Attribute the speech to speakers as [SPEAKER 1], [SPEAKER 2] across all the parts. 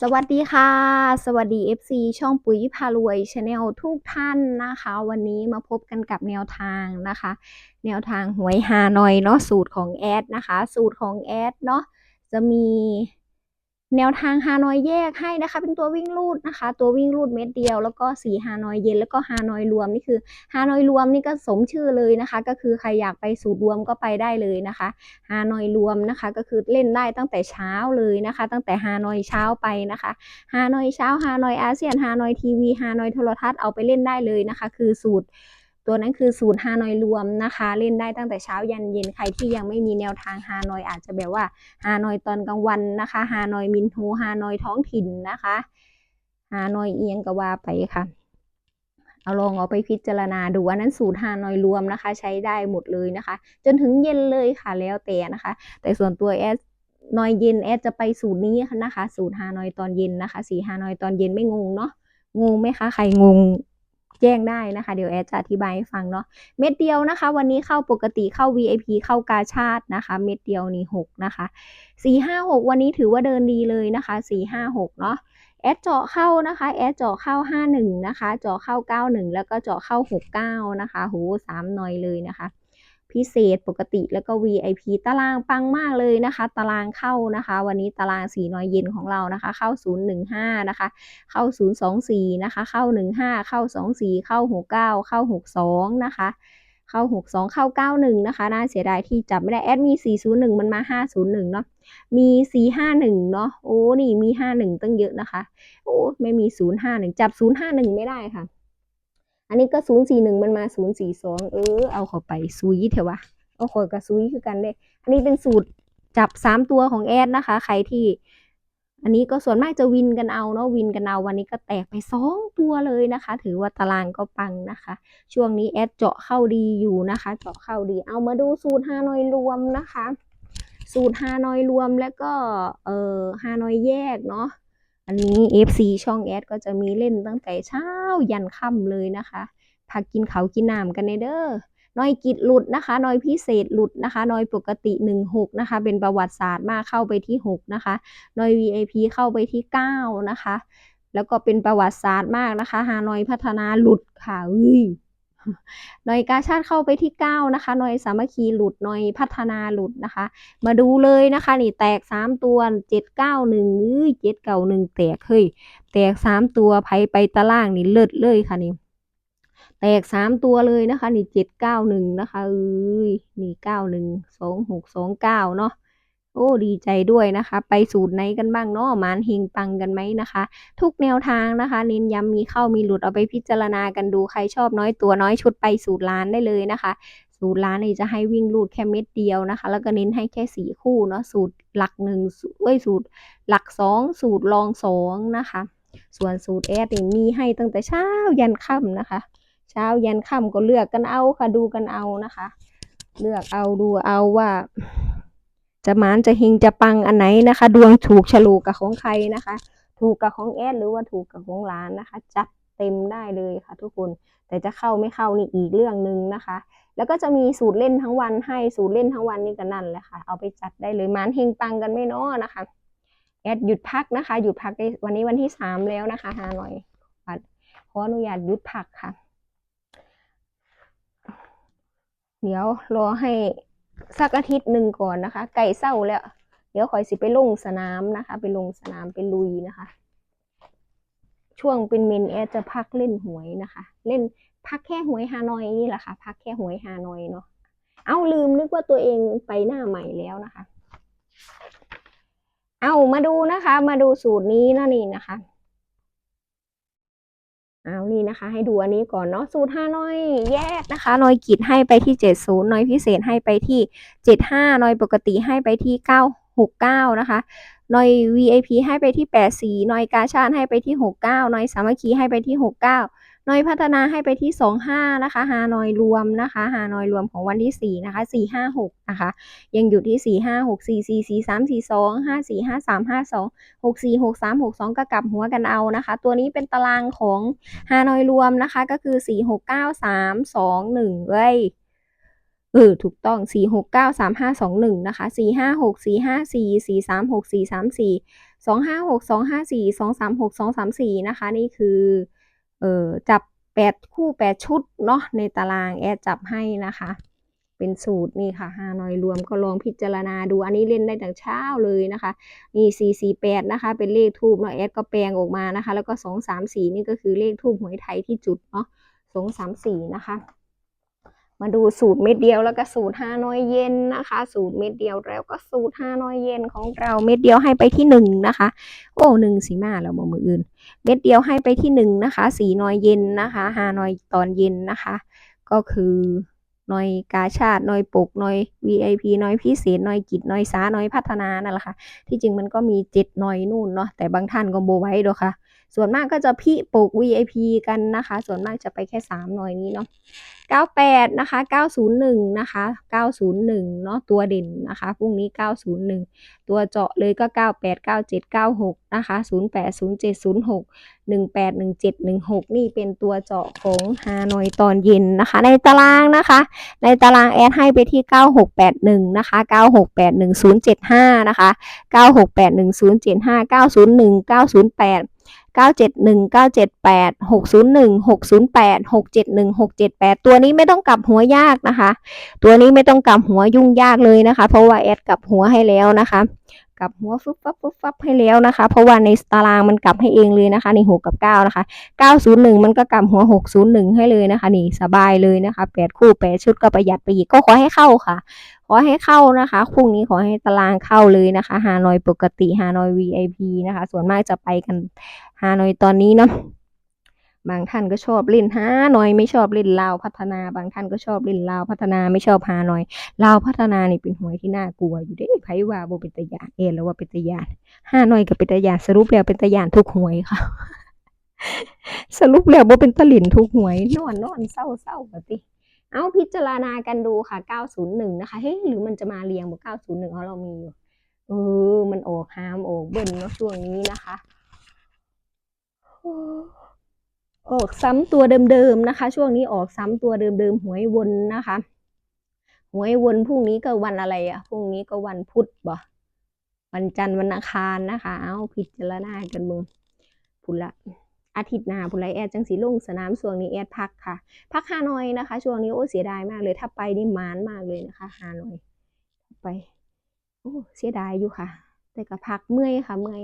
[SPEAKER 1] สวัสดีค่ะ สวัสดี FC ช่องปุ๋ยพารวยชาแนลทุกท่านนะคะ วันนี้มาพบกันกับแนวทางนะคะ แนวทางหวยฮานอยเนาะสูตรของแอดนะคะ สูตรของแอดเนาะจะมี แนวทางฮานอยแยกให้นะคะ เป็นตัววิ่งรูดนะคะ ตัววิ่งรูดเม็ดเดียว แล้วก็สีฮานอยเย็นแล้วก็ฮานอยรวมนี่คือฮานอยรวมนี่ก็สมชื่อเลยนะคะ ก็คือใครอยากไปสูตรรวมก็ไปได้เลยนะคะฮานอยรวมนะคะ ก็คือเล่นได้ตั้งแต่เช้าเลยนะคะ ตั้งแต่ฮานอยเช้าไปนะคะฮานอยเช้าฮานอยอาเซียนฮานอยทีวีฮานอยโทรทัศน์เอาไปเล่นได้เลยนะคะ คือสูตร ตัวนั้นคือสูตรฮานอยรวมนะคะ เล่นได้ตั้งแต่เช้ายันเย็นใครที่ยังไม่มีแนวทางฮานอยอาจจะแบบว่าฮานอยตอนกลางวันนะคะฮานอยมินโฮฮานอยท้องถิ่นนะคะฮานอยเอียงก็ว่าไปค่ะ เอาลองเอาไปพิจารณาดูอันนั้นสูตรฮานอยรวมนะคะ ใช้ได้หมดเลยนะคะ จนถึงเย็นเลยค่ะแล้วแต่นะคะ แต่ส่วนตัวแอดนอยเย็นแอดจะไปสูตรนี้นะคะ สูตรฮานอยตอนเย็นนะคะสีฮานอยตอนเย็นไม่งงเนาะงงไหมคะใครงง แจ้งได้นะคะ เดี๋ยวแอดจะอธิบายให้ฟังเนาะเม็ดเดียวนะคะ วันนี้เข้าปกติเข้า VIP เข้ากาชาตินะคะ เม็ดเดียวนี่หกนะคะสี่ห้าหกวันนี้ถือว่าเดินดีเลยนะคะสี่ห้าหกเนาะแอดเจาะเข้านะคะแอดเจาะเข้า 51 นะคะ เจาะเข้า 91 แล้วก็เจาะเข้า 69 นะคะโหสามหน่อยเลยนะคะ พิเศษปกติแล้วก็ VIP ตารางปังมากเลยนะคะ ตารางเข้านะคะ วันนี้ตารางสีน้อยเย็นของเรานะคะ เข้า 015 นะคะ เข้า 024 นะคะ เข้า 15 เข้า 24 เข้า 69 เข้า 62 นะคะเข้า 62 เข้า 91 นะคะ น่าเสียดายที่จับไม่ได้ แอดมี 401 มันมา 501 เนาะ มี 451 เนาะ โอ้ นี่มี 51 ตั้งเยอะนะคะ โอ้ ไม่มี 051 จับ 051 ไม่ได้ค่ะ อันนี้ก็041มันมา042เออเอาเข้าไปซุยเถอะวะเอาข่อยกับซุยคือกันเด้อันนี้เป็นสูตรจับ3ตัวของแอดนะคะ ใครที่ อันนี้ก็ส่วนมากจะวินกันเอาเนาะวินกันเอาวันนี้ก็แตกไป2ตัวเลยนะคะ ถือว่าตารางก็ปังนะคะ ช่วงนี้แอดเจาะเข้าดีอยู่นะคะ เจาะเข้าดี เอามาดูสูตรฮานอยรวมนะคะ สูตรฮานอยรวมแล้วก็เอ่อฮานอยแยกเนาะ อันนี้ FC ช่องแอดก็จะมีเล่นตั้งแต่เช้ายันค่ำเลยนะคะพักกินเขากินน้ำกันในเด้อน้อยกิจหลุดนะคะน้อยพิเศษหลุดนะคะน้อยปกติ 16 นะคะ เป็นประวัติศาสตร์มากเข้าไปที่ 6 นะคะน้อย VIP เข้าไปที่ 9 นะคะ แล้วก็เป็นประวัติศาสตร์มากนะคะ ฮานอยพัฒนาหลุดค่ะอุ้ย หน่อยกาชาติเข้าไปที่ 9 นะคะหน่อยสามัคคีหลุดหน่อยพัฒนาหลุดนะคะ มาดูเลยนะคะนี่แตก 3 ตัว 791เอ้ย791 แตกเฮ้ยแตก 3 ตัวไผไปตารางนี่เลิศเลยค่ะนี่แตก3ตัวเลยนะคะ นี่791นะคะเอ้ยนี่91 2629เนาะ โอ้ดีใจด้วยนะคะ ไปสูตรไหนกันบ้างเนาะมานเฮงปังกันไหมนะคะ ทุกแนวทางนะคะเน้นย้ำมีเข้ามีหลุดเอาไปพิจารณากันดูใครชอบน้อยตัวน้อยชุดไปสูตรล้านได้เลยนะคะ สูตรล้านนี่จะให้วิ่งรูดแค่เม็ดเดียวนะคะ แล้วก็เน้นให้แค่สี่คู่เนาะสูตรหลักหนึ่งเอ้ยสูตรหลักสองสูตรรองสองนะคะ ส่วนสูตรแอดนี่มีให้ตั้งแต่เช้ายันค่ำนะคะ เช้ายันค่ำก็เลือกกันเอาค่ะดูกันเอานะคะ เลือกเอาดูเอาว่า จะหมานจะเฮงจะปังอันไหนนะคะ ดวงถูกฉลูกกับของใครนะคะ ถูกกับของแอดหรือว่าถูกกับของร้านนะคะ จัดเต็มได้เลยค่ะ ทุกคนแต่จะเข้าไม่เข้านี่อีกเรื่องหนึ่งนะคะ แล้วก็จะมีสูตรเล่นทั้งวันให้สูตรเล่นทั้งวันนี่ก็นั่นแหละค่ะ เอาไปจัดได้เลยมานเฮงปังกันไม่น้อนะคะแอดหยุดพักนะคะ หยุดพักวันนี้วันที่สามแล้วนะคะฮาหน่อยขออนุญาตหยุดพักค่ะ เดี๋ยวรอให้ สักอาทิตย์หนึ่งก่อนนะคะ ไก่เศร้าแล้ว เดี๋ยวคอยสิไปลงสนามนะคะ ไปลงสนามไปลุยนะคะ ช่วงเป็นเมนแอจะพักเล่นหวยนะคะ เล่นพักแค่หวยฮานอยนี่แหละค่ะ พักแค่หวยฮานอยเนาะเอาลืมนึกว่าตัวเองไปหน้าใหม่แล้วนะคะ เอามาดูนะคะ มาดูสูตรนี้นะนี่นะคะ เอานี่นะคะ ให้ดูอันนี้ก่อนเนาะสูตรห้าน้อยแยกนะคะน้อยกิจให้ไปที่เจ็ดศูนย์น้อยพิเศษให้ไปที่เจ็ดห้าน้อยปกติให้ไปที่เก้าหกเก้านะคะน้อย VIP ให้ไปที่แปดสี่น้อยกาชาดให้ไปที่หกเก้าน้อยสามัคคีให้ไปที่หกเก้า นอยพัฒนาให้ไปที่ 25 นะคะฮานอยรวมนะคะฮานอยรวมของวันที่ 4 นะคะ 456 นะคะ ยังอยู่ที่ 4 5 6 4 4 4 3 4 2 5 4 5 3 5 2 6 4 6 3 6 2 ก็กลับหัวกันเอานะคะ ตัวนี้เป็นตารางของฮานอยรวมนะคะก็คือ 4 6 9 3 2 1เอ้ยเออถูกต้อง 4 6 9 3 5 2 1 นะคะ 4 5 6 4 5 4 4 3 6 4 3 4 2 5 6 2 5 4 2 3 6 2 3 4 นะคะ นี่คือ เอ่อจับแปดคู่แปดชุดเนาะในตารางแอดจับให้นะคะ เป็นสูตรนี่ค่ะฮานอยรวมก็ลองพิจารณาดูอันนี้เล่นได้ตั้งเช้าเลยนะคะนี่สี่สี่แปดนะคะเป็นเลขทูบเนาะแอดก็แปลงออกมานะคะ แล้วก็สองสามสี่นี่ก็คือเลขทูบหวยไทยที่จุดเนาะสองสามสี่นะคะ มาดูสูตรเม็ดเดียวแล้วก็สูตรฮานอยเย็นนะคะ สูตรเม็ดเดียวแล้วก็สูตรฮานอยเย็นของเราเม็ดเดียวให้ไปที่หนึ่งนะคะ โอ้หนึ่งสีมาแล้วมืออื่น เม็ดเดียวให้ไปที่หนึ่งนะคะ สีนอยเย็นนะคะฮานอยตอนเย็นนะคะ ก็คือนอยกาชาตินอยปกนอย VIP นอยพิเศษนอยกิจนอยสานอยพัฒนานั่นแหละค่ะ ที่จริงมันก็มีเจ็ดนอยนู่นเนาะแต่บางท่านก็โบไว้ดอกค่ะ ส่วนมากก็จะพี่ปลูก VIP กันนะคะ ส่วนมากจะไปแค่สามหน่อยนี้เนาะ98 นะคะ 901 นะคะ 901 เนาะตัวเด่นนะคะ พรุ่งนี้ 901 ตัวเจาะเลยก็ 98 97 96 นะคะ 08 07 06 18 17 16 นี่เป็นตัวเจาะของฮานอยตอนเย็นนะคะ ในตารางนะคะ ในตารางแอดให้ไปที่ 9681 นะคะ 9681075 นะคะ 9681075 901 908 971 978 601 608 671 678 ตัวนี้ไม่ต้องกลับหัวยากนะคะ ตัวนี้ไม่ต้องกลับหัวยุ่งยากเลยนะคะ เพราะว่าแอดกลับหัวให้แล้วนะคะ กลับหัวฟึบฟับฟึบฟับให้แล้วนะคะ เพราะว่าในตารางมันกลับให้เองเลยนะคะในหกกับเก้านะคะเก้าศูนย์หนึ่งมันก็กลับหัวหกศูนย์หนึ่งให้เลยนะคะนี่สบายเลยนะคะแปดคู่แปดชุดก็ประหยัดไปอีกก็ขอให้เข้าค่ะ ขอให้เข้านะคะพรุ่งนี้ขอให้ตารางเข้าเลยนะคะฮานอยปกติฮานอย VIP นะคะ ส่วนมากจะไปกันฮานอยตอนนี้เนาะ บางท่านก็ชอบเล่นฮาหน่อยไม่ชอบเล่นลาวพัฒนา บางท่านก็ชอบเล่นลาวพัฒนาไม่ชอบฮาหน่อยลาวพัฒนานี่เป็นหวยที่น่ากลัวอยู่เด้ไผว่าโบเป็นตยานเอแล้วว่าเป็นตยานฮานอยกับเป็นตยานสรุปแล้วเป็นตยานทุกหวยค่ะ สรุปแล้วโบเป็นตลินทุกหวยนอนนอนเศร้าเศร้าปติเอาพิจารณากันดูค่ะ 901 นะคะ เฮ้ย หรือมันจะมาเรียงบ901เพราะเรามีอยู่ เออ มันออกฮามออกเบิ้ลเนาะช่วงนี้นะคะ ออกซ้ำตัวเดิมๆนะคะ ช่วงนี้ออกซ้ำตัวเดิมๆหวยวนนะคะหวยวนพรุ่งนี้ก็วันอะไรอะพรุ่งนี้ก็วันพุธบ่วันจันทร์วันอังคารนะคะ เอาพิจารณากันเบิ่งพุนละอาทิตย์หน้าพุนละแอดจังสีลุ่งสนามช่วงนี้แอดพักค่ะ พักฮานอยนะคะ ช่วงนี้โอ้เสียดายมากเลย ถ้าไปนี่มานมากเลยนะคะฮานอยไปโอ้เสียดายอยู่ค่ะ แต่ก็พักเมื่อยค่ะ เมื่อย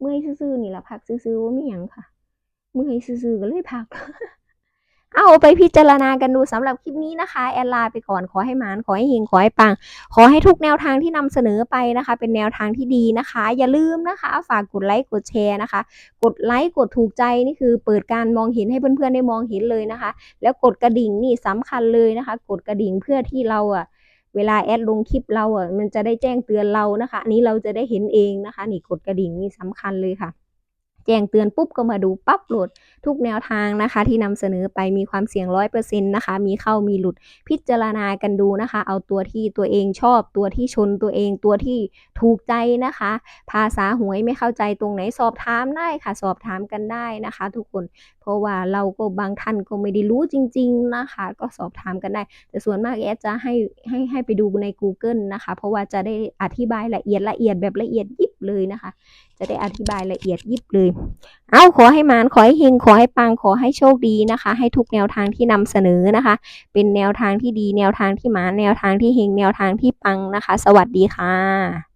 [SPEAKER 1] เมื่อยซื่อๆนี่แหละพักซื่อๆว่าไม่หยังค่ะ เมื่อยซื่อๆก็เลยพัก เอาไปพิจารณากันดูสำหรับคลิปนี้นะคะ แอดลาไปก่อนขอให้หมานขอให้เฮงขอให้ปัง ขอให้ทุกแนวทางที่นำเสนอไปนะคะ เป็นแนวทางที่ดีนะคะ อย่าลืมนะคะ ฝากกดไลค์กดแชร์นะคะ กดไลค์กดถูกใจนี่คือเปิดการมองเห็นให้เพื่อนๆได้มองเห็นเลยนะคะ แล้วกดกระดิ่งนี่สำคัญเลยนะคะ กดกระดิ่งเพื่อที่เราอะเวลาแอดลงคลิปเราอะมันจะได้แจ้งเตือนเรานะคะ อันนี้เราจะได้เห็นเองนะคะ นี่กดกระดิ่งนี่สำคัญเลยค่ะ แจ้งเตือนปุ๊บก็มาดูปั๊บโหลด ทุกแนวทางนะคะ ที่นำเสนอไปมีความเสี่ยงร้อยเปอร์เซ็นต์นะคะ มีเข้ามีหลุดพิจารณากันดูนะคะ เอาตัวที่ตัวเองชอบ ตัวที่ชนตัวเองตัวที่ถูกใจนะคะ ภาษาหวยไม่เข้าใจตรงไหนสอบถามได้ค่ะ สอบถามกันได้นะคะ ทุกคนเพราะว่าเราก็บางท่านก็ไม่ได้รู้จริง ๆนะคะ ก็สอบถามกันได้ แต่ส่วนมากแอดจะให้ให้ให้ไปดูใน Google นะคะ เพราะว่าจะได้อธิบายละเอียดละเอียดแบบละเอียดยิบ เลยนะคะ จะได้อธิบายละเอียดยิบเลย เอาขอให้มานขอให้เฮงขอให้ปังขอให้โชคดีนะคะ ให้ทุกแนวทางที่นำเสนอนะคะ เป็นแนวทางที่ดีแนวทางที่มานแนวทางที่เฮงแนวทางที่ปังนะคะ สวัสดีค่ะ